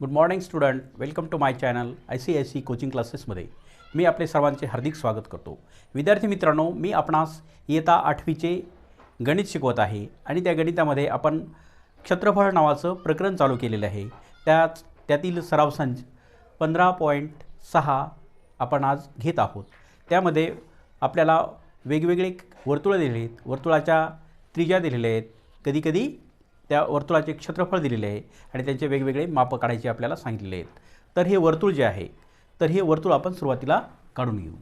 Good morning student welcome to my channel I C I C coaching क्लासेसमध्ये मी आपले सर्वांचे हार्दिक स्वागत करतो. विद्यार्थी मित्रांनो मी आपणास इयता आठवीचे गणित शिकवत आहे आणि त्या गणितामध्ये आपण क्षेत्रफळ नावाचं प्रकरण चालू केलेलं आहे. त्याच त्यातील सराव संच पंधरा पॉईंट सहा आपण आज घेत आहोत. त्यामध्ये आपल्याला वेगवेगळे वर्तुळं दिलेली आहेत. वर्तुळाच्या त्रिज्या दिलेल्या आहेत. कधीकधी त्या वर्तुळाचे क्षेत्रफळ दिलेले आहे आणि त्यांचे वेगवेगळे मापं काढायचे आपल्याला सांगितलेले आहेत. तर हे वर्तुळ जे आहे तर हे वर्तुळ आपण सुरुवातीला काढून घेऊ.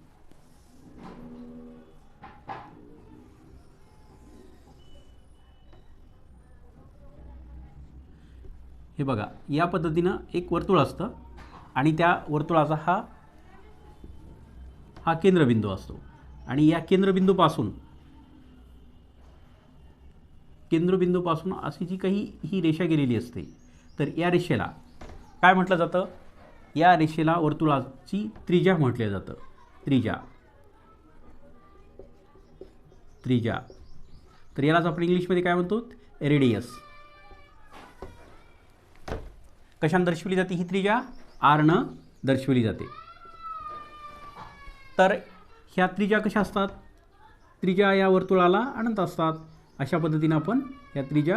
हे बघा या पद्धतीनं एक वर्तुळ असतं आणि त्या वर्तुळाचा हा हा केंद्रबिंदू असतो. आणि या केंद्रबिंदूपासून केंद्रबिंदूपासून अशी जी काही ही रेषा गेलेली असते तर या रेषेला काय म्हटलं जातं? या रेषेला वर्तुळाची त्रिजा म्हटलं जातं. त्रिजा त्रिजा तर यालाच आपण इंग्लिशमध्ये काय म्हणतो? रेडियस. कशानं दर्शवली जाते ही त्रिजा आरनं दर्शवली जाते. तर ह्या त्रिजा कशा असतात? त्रिजा या वर्तुळाला अनंत असतात. अशा पद्धतीनं आपण ह्या त्रिज्या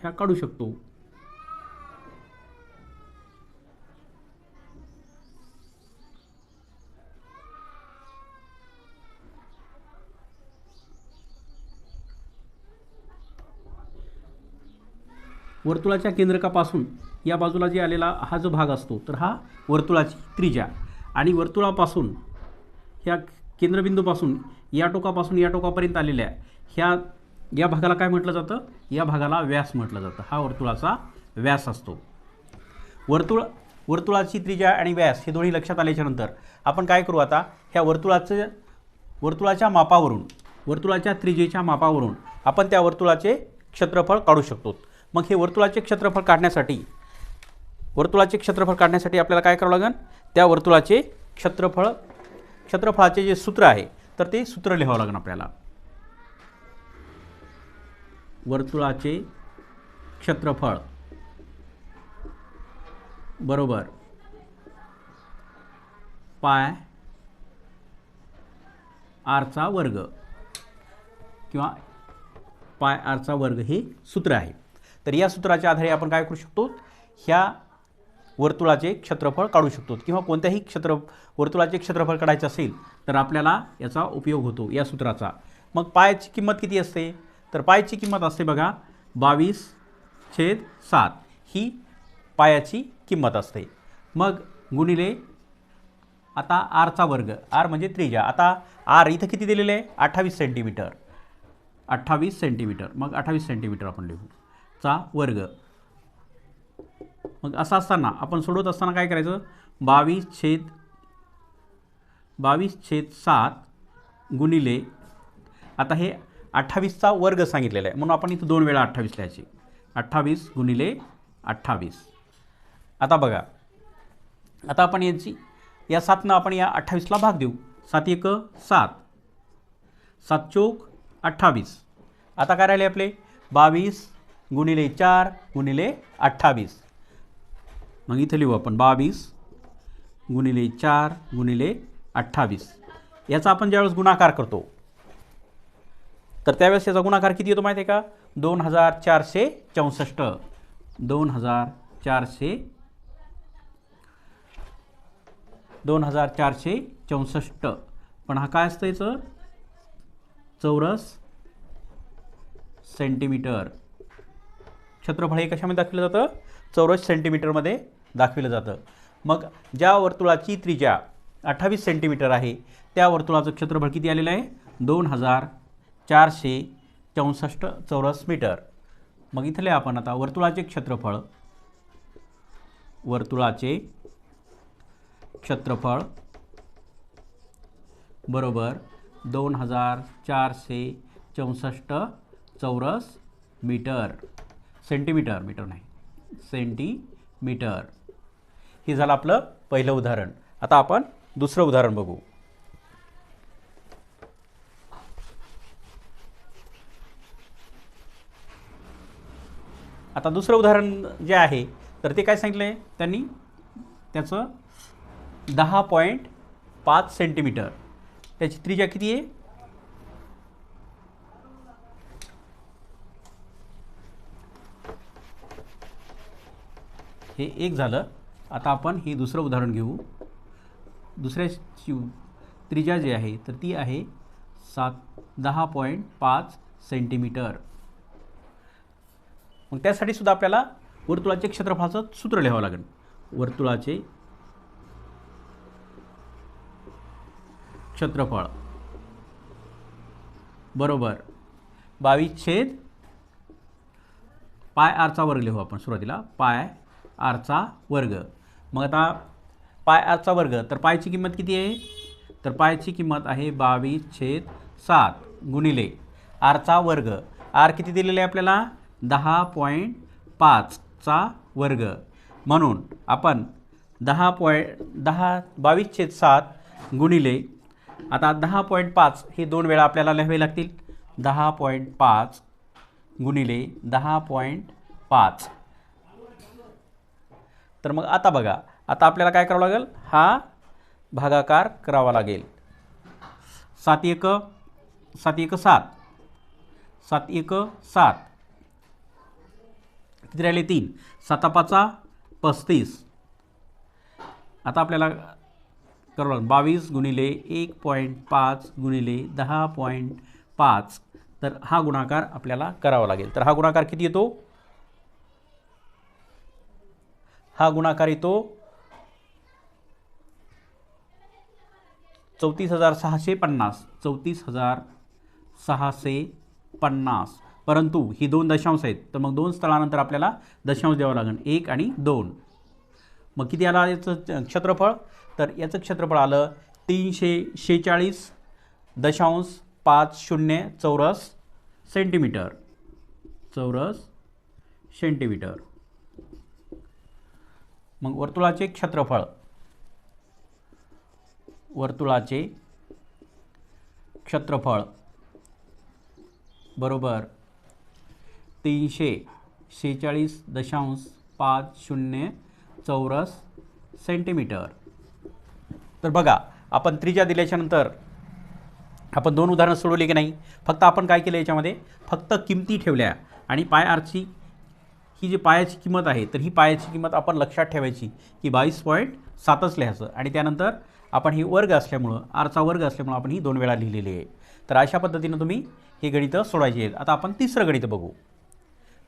ह्या काढू शकतो. वर्तुळाच्या केंद्रकापासून या बाजूला जे आलेला हा जो भाग असतो तर हा वर्तुळाची त्रिज्या. आणि वर्तुळापासून ह्या केंद्रबिंदूपासून या टोकापासून या टोकापर्यंत आलेल्या ह्या या भागाला काय म्हटलं जातं? या भागाला व्यास म्हटलं जातं. हा वर्तुळाचा व्यास असतो. वर्तुळ वर्तुळाची त्रिज्या आणि व्यास हे दोन्ही लक्षात आल्याच्यानंतर आपण काय करू आता? ह्या वर्तुळाचं वर्तुळाच्या मापावरून वर्तुळाच्या त्रिजेच्या मापावरून आपण त्या वर्तुळाचे क्षेत्रफळ काढू शकतो. मग हे वर्तुळाचे क्षेत्रफळ काढण्यासाठी वर्तुळाचे क्षेत्रफळ काढण्यासाठी आपल्याला काय करावं लागेल? त्या वर्तुळाचे क्षेत्रफळ क्षेत्रफळाचे जे सूत्र आहे तर ते सूत्र लिहावं लागेल आपल्याला. वर्तुळाचे क्षेत्रफळ. बरोबर. पाय आरचा वर्ग किंवा पाय आरचा वर्ग हे सूत्र आहे. तर या सूत्राच्या आधारे आपण काय करू शकतो? ह्या वर्तुळाचे क्षेत्रफळ काढू शकतो. किंवा कोणत्याही क्षेत्र वर्तुळाचे क्षेत्रफळ काढायचं असेल तर आपल्याला याचा उपयोग होतो या सूत्राचा. मग पायाची किंमत किती असते? तर पायाची किंमत असते बघा बावीस छेद सात. ही पायाची किंमत असते. मग गुणिले आता आरचा वर्ग. आर म्हणजे त्रिजा आता आर इथं किती दिलेलं आहे? अठ्ठावीस सेंटीमीटर अठ्ठावीस सेंटीमीटर मग अठ्ठावीस सेंटीमीटर आपण लिहू. चा वर्ग. मग असं असताना आपण सोडवत असताना काय करायचं? बावीस छेद बावीस छेद सात गुणिले आता हे अठ्ठावीसचा वर्ग सांगितलेला आहे. म्हणून आपण इथं दोन वेळा अठ्ठावीस लिहायची. अठ्ठावीस गुणिले अठ्ठावीस. आता बघा. आता आपण यांची या सातनं आपण या अठ्ठावीसला भाग देऊ. सात एक सात. सात चोक अठ्ठावीस. आता काय राहिले आपले? बावीस गुणिले चार गुणिले अठ्ठावीस. मग इथं लिहू आपण. बावीस गुणिले चार गुणिले अठ्ठावीस. याचा आपण ज्यावेळेस गुणाकार करतो तर त्यावेळेस याचा गुणाकार किती येतो माहिती आहे का? दोन हजार चारशे चौसष्ट. दोन हजार चारशे दोन हजार चारशे चौसष्ट. पण हा काय असतं याचं? चौरस सेंटीमीटर. क्षेत्रफळ हे कशामध्ये दाखवलं जातं? चौरस सेंटीमीटरमध्ये दाखविलं जातं. मग ज्या वर्तुळाची त्रिज्या अठ्ठावीस सेंटीमीटर आहे त्या वर्तुळाचं क्षेत्रफळ किती आलेलं आहे? दोन हजार चारशे चौसष्ट चौरस मीटर. मग इथले आपण आता वर्तुळाचे क्षेत्रफळ. वर्तुळाचे क्षेत्रफळ बरोबर दोन हजार चारशे चौसष्ट चौरस मीटर. सेंटीमीटर मीटर नाही. सेंटीमीटर. हे झालं आपलं पहिलं उदाहरण. आता आपण दुसरं उदाहरण बघू. आता दुसरं उदाहरण जे आहे तर ते काय सांगितलं आहे त्यांनी त्याचं दहा पॉईंट पाच सेंटीमीटर. त्याची त्रिज्या किती आहे? हे एक झालं. आता आपण हे दुसरं उदाहरण घेऊ. दुसऱ्याची त्रिज्या जी आहे तर ती आहे सात दहा पॉईंट पाच सेंटीमीटर. मग त्यासाठी सुद्धा आपल्याला वर्तुळाचे क्षेत्रफळाचं सूत्र लिहावं लागेल. वर्तुळाचे क्षेत्रफळ. बरोबर. बावीस छेद पाय आरचा वर्ग लिहू आपण सुरुवातीला. पाय आरचा वर्ग. मग आता पाय आरचा वर्ग तर पायची किंमत किती आहे? तर पायची किंमत आहे बावीस छेद सात गुणिले आरचा वर्ग. आर किती दिलेले आहे आपल्याला? दहा पॉईंट पाचचा वर्ग. म्हणून आपण दहा पॉईंट दहा बावीस छेद सात गुणिले आता दहा पॉईंट पाच हे दोन वेळा आपल्याला लिहावे लागतील. दहा पॉईंट पाच गुणिले दहा पॉईंट पाच. तर मग आता बघा आता आपल्याला काय करावं लागेल? हा भागाकार करावा लागेल. सात एक सात एक सात. सात एक सात. किती राहिले तीन. साता पाचा पस्तीस. आता आपल्याला करावं लागेल. बावीस गुणिले एक पॉईंट पाच गुणिले दहा पॉईंट पाच. तर हा गुणाकार आपल्याला करावा लागेल. तर हा गुणाकार किती येतो? हा गुणाकार येतो चौतीस हजार सहाशे पन्नास. चौतीस हजार सहाशे पन्नास. परंतु ही दोन दशांश आहेत. तर मग दोन स्थळानंतर आपल्याला दशांश द्यावं लागेल. एक आणि दोन. मग किती आला याचं क्षेत्रफळ? तर याचं क्षेत्रफळ आलं तीनशे शेहेचाळीस दशांश पाच शून्य चौरस सेंटीमीटर. चौरस सेंटीमीटर. मग वर्तुळाचे क्षेत्रफळ. वर्तुळाचे क्षेत्रफळ. बरोबर. तीनशे शेहेचाळीस दशांश पाच शून्य चौरस सेंटीमीटर. तर बघा आपण त्रिज्या दिल्याच्यानंतर आपण दोन उदाहरणं सोडवली की नाही? फक्त आपण काय केलं याच्यामध्ये? फक्त किमती ठेवल्या आणि पाय आरची ही जी पायाची किंमत आहे तर ही पायाची किंमत आपण लक्षात ठेवायची की बावीस पॉईंट सातच लिहायचं. आणि त्यानंतर आपण ही वर्ग असल्यामुळं आरचा वर्ग असल्यामुळं आपण ही दोन वेळा लिहिलेली आहे. तर अशा पद्धतीनं तुम्ही हे गणितं सोडायची आहेत. आता आपण तिसरं गणित बघू.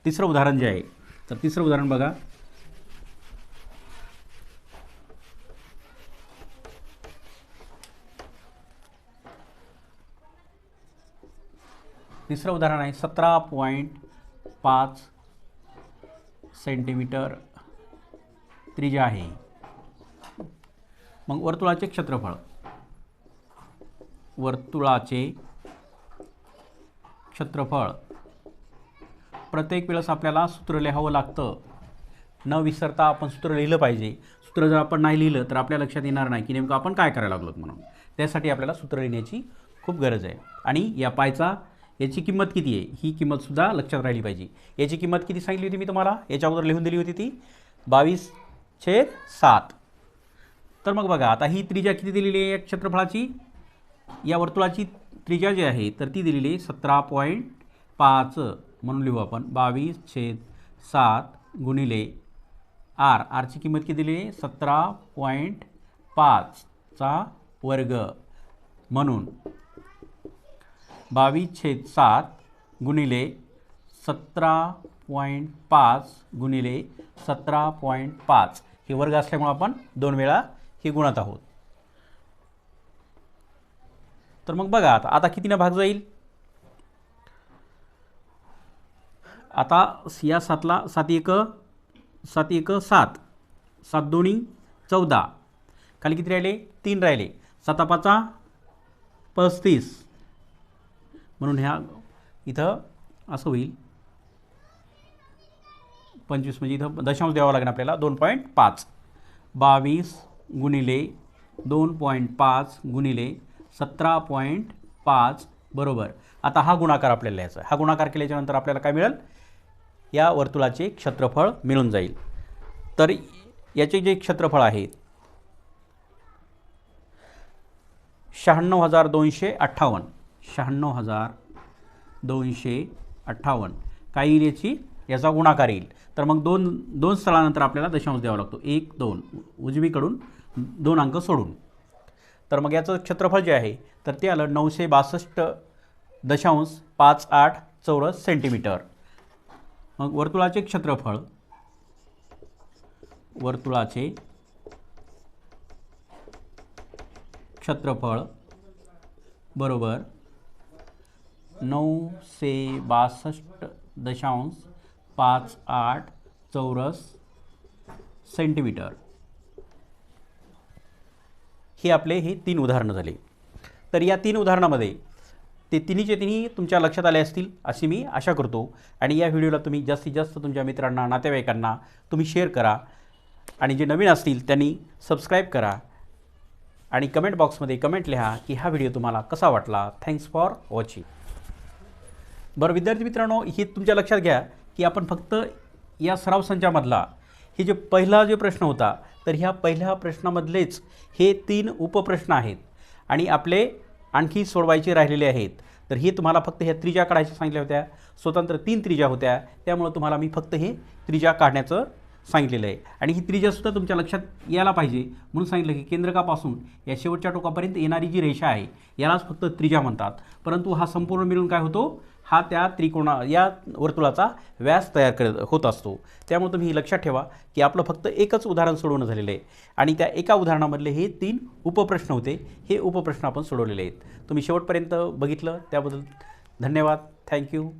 तिसरं उदाहरण जे आहे तर तिसरं उदाहरण बघा. तिसरं उदाहरण आहे सतरा पॉईंट पाच सेंटीमीटर त्रिज्या आहे. मग वर्तुळाचे क्षेत्रफळ. वर्तुळाचे क्षेत्रफळ. प्रत्येक वेळेस आपल्याला सूत्र लिहावं लागतं. न विसरता आपण सूत्र लिहिलं पाहिजे. सूत्र जर आपण नाही लिहिलं तर आपल्या लक्षात येणार नाही की नेमकं आपण काय करायला लागलो म्हणून. त्यासाठी आपल्याला सूत्र लिहिण्याची खूप गरज आहे. आणि या पायचा याची किंमत किती आहे? ही किंमतसुद्धा लक्षात राहिली पाहिजे. याची किंमत किती सांगितली होती मी तुम्हाला? याच्या अगोदर लिहून दिली होती ती. बावीस छेद सात. तर मग बघा आता ही त्रिजा किती दिलेली आहे या क्षेत्रफळाची? या वर्तुळाची त्रिजा जी आहे तर ती दिलेली आहे सतरा पॉईंट पाच. म्हणून लिहू आपण. बावीस छेद सात गुणिले आर. आरची किंमत किती दिली? आहे सतरा पॉईंट पाचचा वर्ग. म्हणून बावीस छेद सात गुणिले सतरा पॉईंट पाच गुणिले सतरा पॉईंट पाच. हे वर्ग असल्यामुळे आपण दोन वेळा हे गुणत आहोत. तर मग बघा आता. आता कितीनं भाग जाईल? आता या सातला सात एक सात एक सात. सात दोन्ही चौदा. खाली किती राहिले? तीन राहिले. साता पाचा पस्तीस. म्हणून ह्या इथं असं होईल. पंचवीस म्हणजे इथं दशांश द्यावं लागेल आपल्याला. दोन पॉईंट पाच. बावीस गुणिले दोन पॉईंट पाच गुणिले सतरा पॉईंट पाच. बरोबर. आता हा गुणाकार आपल्याला लिहायचा हा गुणाकार केल्याच्यानंतर आपल्याला काय मिळेल? या वर्तुळाचे क्षेत्रफळ मिळून जाईल. तर याचे जे क्षेत्रफळ आहे शहाण्णव हजार दोनशे अठ्ठावन्न. शहाण्णव हजार दोनशे अठ्ठावन्न. काय येईल याची याचा गुणाकार येईल. तर मग दोन दोन स्थळानंतर आपल्याला दशांश द्यावा लागतो. एक दोन. उजवीकडून दोन अंक सोडून. तर मग याचं क्षेत्रफळ जे आहे तर ते आलं नऊशे बासष्ट दशांश पाच आठ चौरस सेंटीमीटर. मग वर्तुळाचे क्षेत्रफळ. वर्तुळाचे क्षेत्रफळ बरोबर नऊशे बासष्ट दशांश पाच आठ चौरस सेंटीमीटर. हे आपले हे तीन उदाहरणं झाले. तर या तीन उदाहरणामध्ये ते तिन्हीचे तिन्ही तुमच्या लक्षात आले असतील अशी मी आशा करतो. आणि या व्हिडिओला तुम्ही जास्तीत जास्त तुमच्या मित्रांना नातेवाईकांना तुम्ही शेअर करा. आणि जे नवीन असतील त्यांनी सबस्क्राईब करा. आणि कमेंट बॉक्समध्ये कमेंट लिहा की हा व्हिडिओ तुम्हाला कसा वाटला? थँक्स फॉर वॉचिंग बरं विद्यार्थी मित्रांनो हे तुमच्या लक्षात घ्या की आपण फक्त या सराव संचामधला हे जे पहिला जे प्रश्न होता तर ह्या पहिल्या प्रश्नामधलेच हे तीन उपप्रश्न आहेत. आणि आपले आणखी सोडवायचे राहिलेले आहेत. तर हे तुम्हाला फक्त ह्या त्रिजा काढायच्या सांगितल्या होत्या. स्वतंत्र तीन त्रिज्या होत्या. त्यामुळं तुम्हाला मी फक्त हे त्रिजा काढण्याचं सांगितलेलं आहे. आणि ही त्रिजासुद्धा तुमच्या लक्षात यायला पाहिजे म्हणून सांगितलं की केंद्रकापासून या शेवटच्या टोकापर्यंत येणारी जी रेषा आहे यालाच फक्त त्रिजा म्हणतात. परंतु हा संपूर्ण मिळून काय होतो? हा त्या त्रिकोणा या वर्तुळाचा व्यास तयार करत होत असतो. त्यामुळे तुम्ही लक्षात ठेवा की आपलं फक्त एकच उदाहरण सोडवणं झालेलं आहे. आणि त्या एका उदाहरणामधले हे तीन उपप्रश्न होते. हे उपप्रश्न आपण सोडवलेले आहेत. तुम्ही शेवटपर्यंत बघितलं त्याबद्दल धन्यवाद. थँक्यू